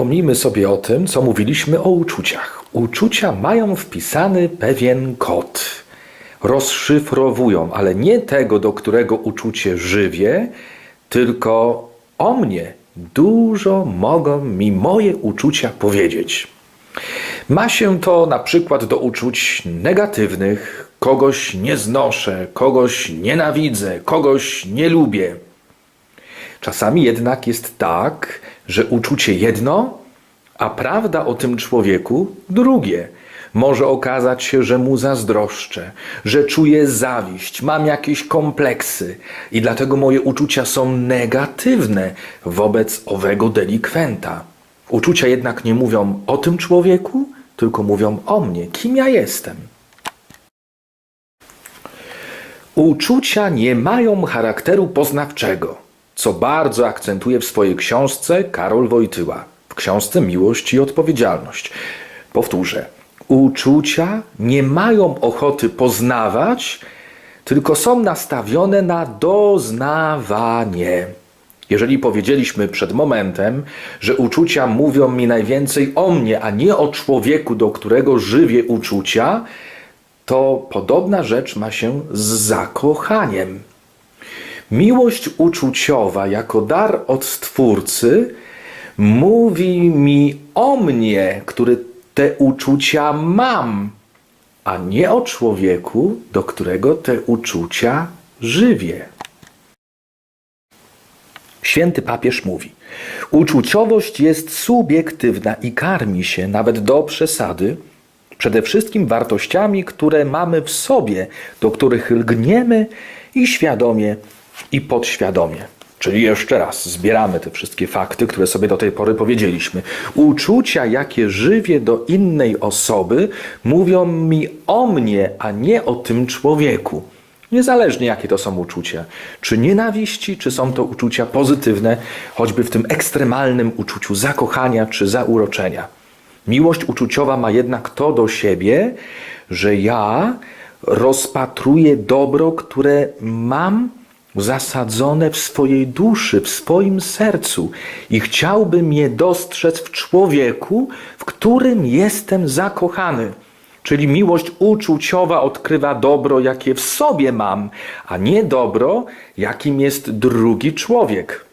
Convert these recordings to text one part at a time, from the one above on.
Przypomnijmy sobie o tym, co mówiliśmy o uczuciach. Uczucia mają wpisany pewien kod. Rozszyfrowują, ale nie tego, do którego uczucie żywię, tylko o mnie dużo mogą mi moje uczucia powiedzieć. Ma się to na przykład do uczuć negatywnych, kogoś nie znoszę, kogoś nienawidzę, kogoś nie lubię. Czasami jednak jest tak, że uczucie jedno, a prawda o tym człowieku drugie. Może okazać się, że mu zazdroszczę, że czuję zawiść, mam jakieś kompleksy i dlatego moje uczucia są negatywne wobec owego delikwenta. Uczucia jednak nie mówią o tym człowieku, tylko mówią o mnie, kim ja jestem. Uczucia nie mają charakteru poznawczego, co bardzo akcentuje w swojej książce Karol Wojtyła, w książce Miłość i Odpowiedzialność. Powtórzę, uczucia nie mają ochoty poznawać, tylko są nastawione na doznawanie. Jeżeli powiedzieliśmy przed momentem, że uczucia mówią mi najwięcej o mnie, a nie o człowieku, do którego żywię uczucia, to podobna rzecz ma się z zakochaniem. Miłość uczuciowa jako dar od Stwórcy mówi mi o mnie, który te uczucia mam, a nie o człowieku, do którego te uczucia żywię. Święty papież mówi: Uczuciowość jest subiektywna i karmi się, nawet do przesady, przede wszystkim wartościami, które mamy w sobie, do których lgniemy i świadomie, i podświadomie. Czyli jeszcze raz zbieramy te wszystkie fakty, które sobie do tej pory powiedzieliśmy. Uczucia, jakie żywię do innej osoby, mówią mi o mnie, a nie o tym człowieku. Niezależnie jakie to są uczucia. Czy nienawiści, czy są to uczucia pozytywne, choćby w tym ekstremalnym uczuciu zakochania czy zauroczenia. Miłość uczuciowa ma jednak to do siebie, że ja rozpatruję dobro, które mam zasadzone w swojej duszy, w swoim sercu i chciałbym je dostrzec w człowieku, w którym jestem zakochany. Czyli miłość uczuciowa odkrywa dobro, jakie w sobie mam, a nie dobro, jakim jest drugi człowiek.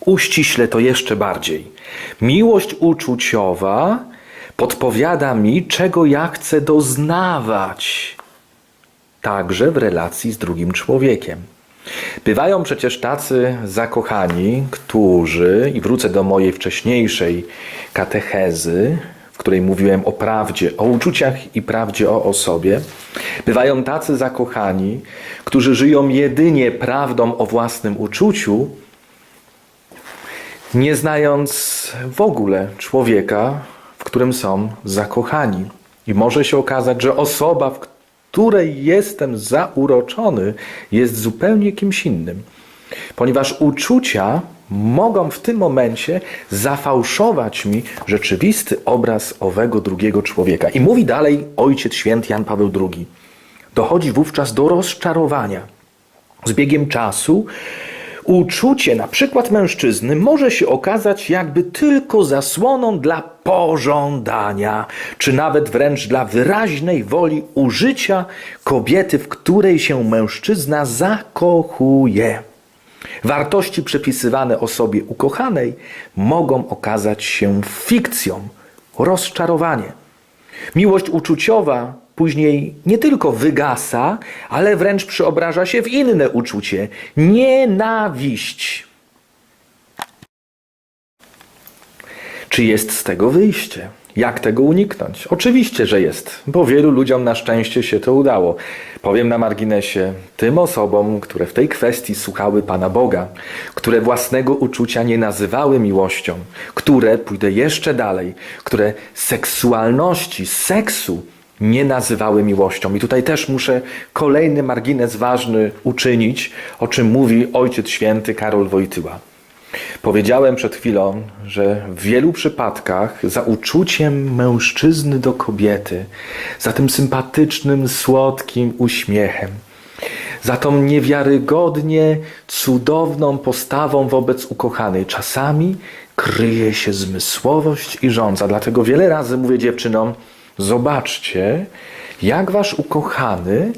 Uściśle to jeszcze bardziej. Miłość uczuciowa podpowiada mi, czego ja chcę doznawać, także w relacji z drugim człowiekiem. Bywają przecież tacy zakochani, którzy, i wrócę do mojej wcześniejszej katechezy, w której mówiłem o prawdzie, o uczuciach i prawdzie o osobie, bywają tacy zakochani, którzy żyją jedynie prawdą o własnym uczuciu, nie znając w ogóle człowieka, w którym są zakochani. I może się okazać, że osoba, w której jestem zauroczony, jest zupełnie kimś innym. Ponieważ uczucia mogą w tym momencie zafałszować mi rzeczywisty obraz owego drugiego człowieka. I mówi dalej Ojciec Święty Jan Paweł II. Dochodzi wówczas do rozczarowania. Z biegiem czasu uczucie na przykład mężczyzny może się okazać jakby tylko zasłoną dla pożądania, czy nawet wręcz dla wyraźnej woli użycia kobiety, w której się mężczyzna zakochuje. Wartości przypisywane osobie ukochanej mogą okazać się fikcją, rozczarowanie. Miłość uczuciowa później nie tylko wygasa, ale wręcz przeobraża się w inne uczucie nienawiść. Czy jest z tego wyjście? Jak tego uniknąć? Oczywiście, że jest, bo wielu ludziom na szczęście się to udało. Powiem na marginesie, tym osobom, które w tej kwestii słuchały Pana Boga, które własnego uczucia nie nazywały miłością, które, pójdę jeszcze dalej, które seksualności, seksu nie nazywały miłością. I tutaj też muszę kolejny margines ważny uczynić, o czym mówi Ojciec Święty Karol Wojtyła. Powiedziałem przed chwilą, że w wielu przypadkach za uczuciem mężczyzny do kobiety, za tym sympatycznym, słodkim uśmiechem, za tą niewiarygodnie cudowną postawą wobec ukochanej. Czasami kryje się zmysłowość i żądza. Dlatego wiele razy mówię dziewczynom, zobaczcie, jak wasz ukochany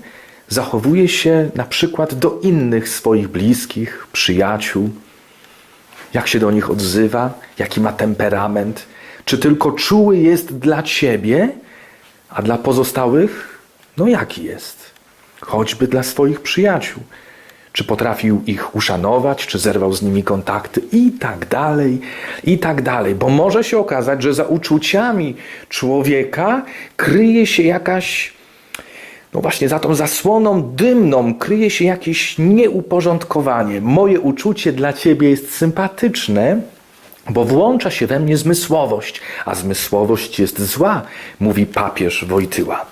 zachowuje się na przykład do innych swoich bliskich, przyjaciół, jak się do nich odzywa, jaki ma temperament, czy tylko czuły jest dla ciebie, a dla pozostałych, no jaki jest? Choćby dla swoich przyjaciół. Czy potrafił ich uszanować, czy zerwał z nimi kontakty, i tak dalej, i tak dalej. Bo może się okazać, że za uczuciami człowieka kryje się jakaś, no właśnie, za tą zasłoną dymną kryje się jakieś nieuporządkowanie. Moje uczucie dla ciebie jest sympatyczne, bo włącza się we mnie zmysłowość, a zmysłowość jest zła, mówi papież Wojtyła.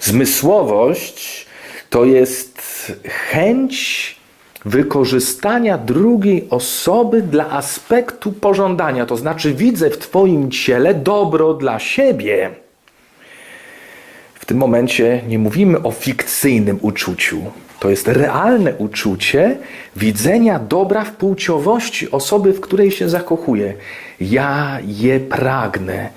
Zmysłowość to jest chęć wykorzystania drugiej osoby dla aspektu pożądania, to znaczy widzę w Twoim ciele dobro dla siebie. W tym momencie nie mówimy o fikcyjnym uczuciu. To jest realne uczucie widzenia dobra w płciowości osoby, w której się zakochuję. Ja je pragnę.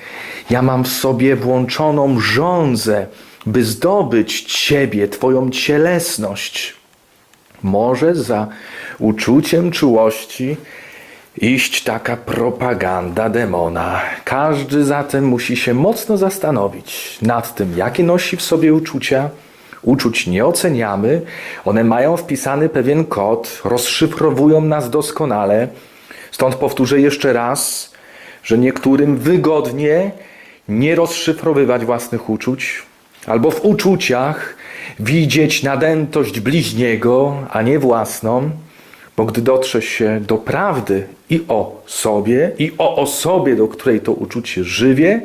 Ja mam w sobie włączoną żądzę, by zdobyć Ciebie, Twoją cielesność. Może za uczuciem czułości iść taka propaganda demona. Każdy zatem musi się mocno zastanowić nad tym, jakie nosi w sobie uczucia. Uczuć nie oceniamy, one mają wpisany pewien kod, rozszyfrowują nas doskonale. Stąd powtórzę jeszcze raz, że niektórym wygodnie nie rozszyfrowywać własnych uczuć, albo w uczuciach widzieć nadętość bliźniego, a nie własną, bo gdy dotrze się do prawdy i o sobie, i o osobie, do której to uczucie żywie,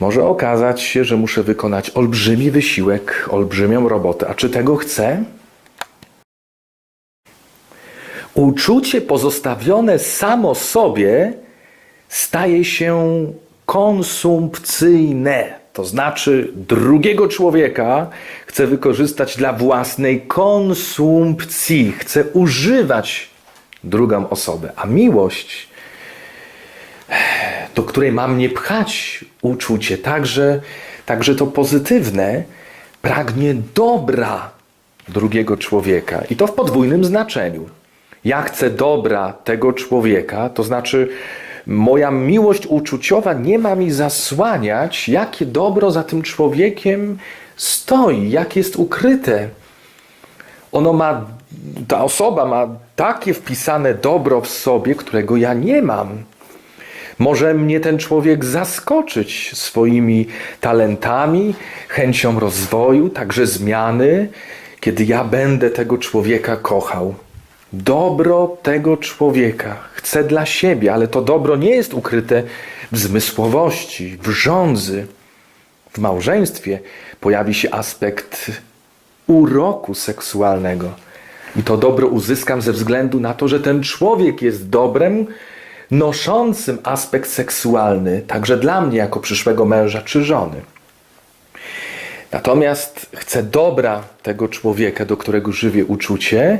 może okazać się, że muszę wykonać olbrzymi wysiłek, olbrzymią robotę. A czy tego chcę? Uczucie pozostawione samo sobie staje się konsumpcyjne. To znaczy, drugiego człowieka chce wykorzystać dla własnej konsumpcji, chce używać drugą osobę, a miłość, do której mam nie pchać uczucie, także, także to pozytywne, pragnie dobra drugiego człowieka. I to w podwójnym znaczeniu. Ja chcę dobra tego człowieka, to znaczy moja miłość uczuciowa nie ma mi zasłaniać, jakie dobro za tym człowiekiem stoi, jak jest ukryte. Ono ma, ta osoba ma takie wpisane dobro w sobie, którego ja nie mam. Może mnie ten człowiek zaskoczyć swoimi talentami, chęcią rozwoju, także zmiany, kiedy ja będę tego człowieka kochał. Dobro tego człowieka chcę dla siebie, ale to dobro nie jest ukryte w zmysłowości, w żądzy. W małżeństwie pojawi się aspekt uroku seksualnego. I to dobro uzyskam ze względu na to, że ten człowiek jest dobrem noszącym aspekt seksualny, także dla mnie, jako przyszłego męża czy żony. Natomiast chcę dobra tego człowieka, do którego żywię uczucie,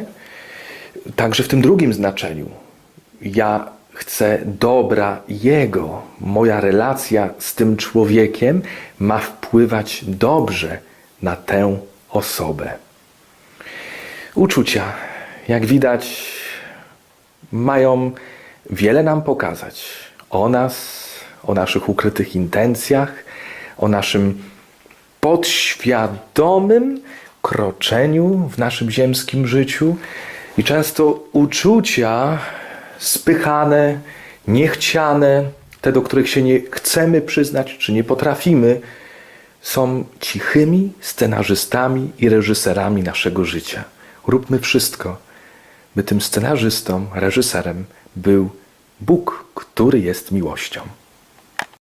także w tym drugim znaczeniu. Ja chcę dobra Jego. Moja relacja z tym człowiekiem ma wpływać dobrze na tę osobę. Uczucia, jak widać, mają wiele nam pokazać o nas, o naszych ukrytych intencjach, o naszym podświadomym kroczeniu w naszym ziemskim życiu. I często uczucia spychane, niechciane, te, do których się nie chcemy przyznać, czy nie potrafimy, są cichymi scenarzystami i reżyserami naszego życia. Róbmy wszystko, by tym scenarzystą, reżyserem był Bóg, który jest miłością.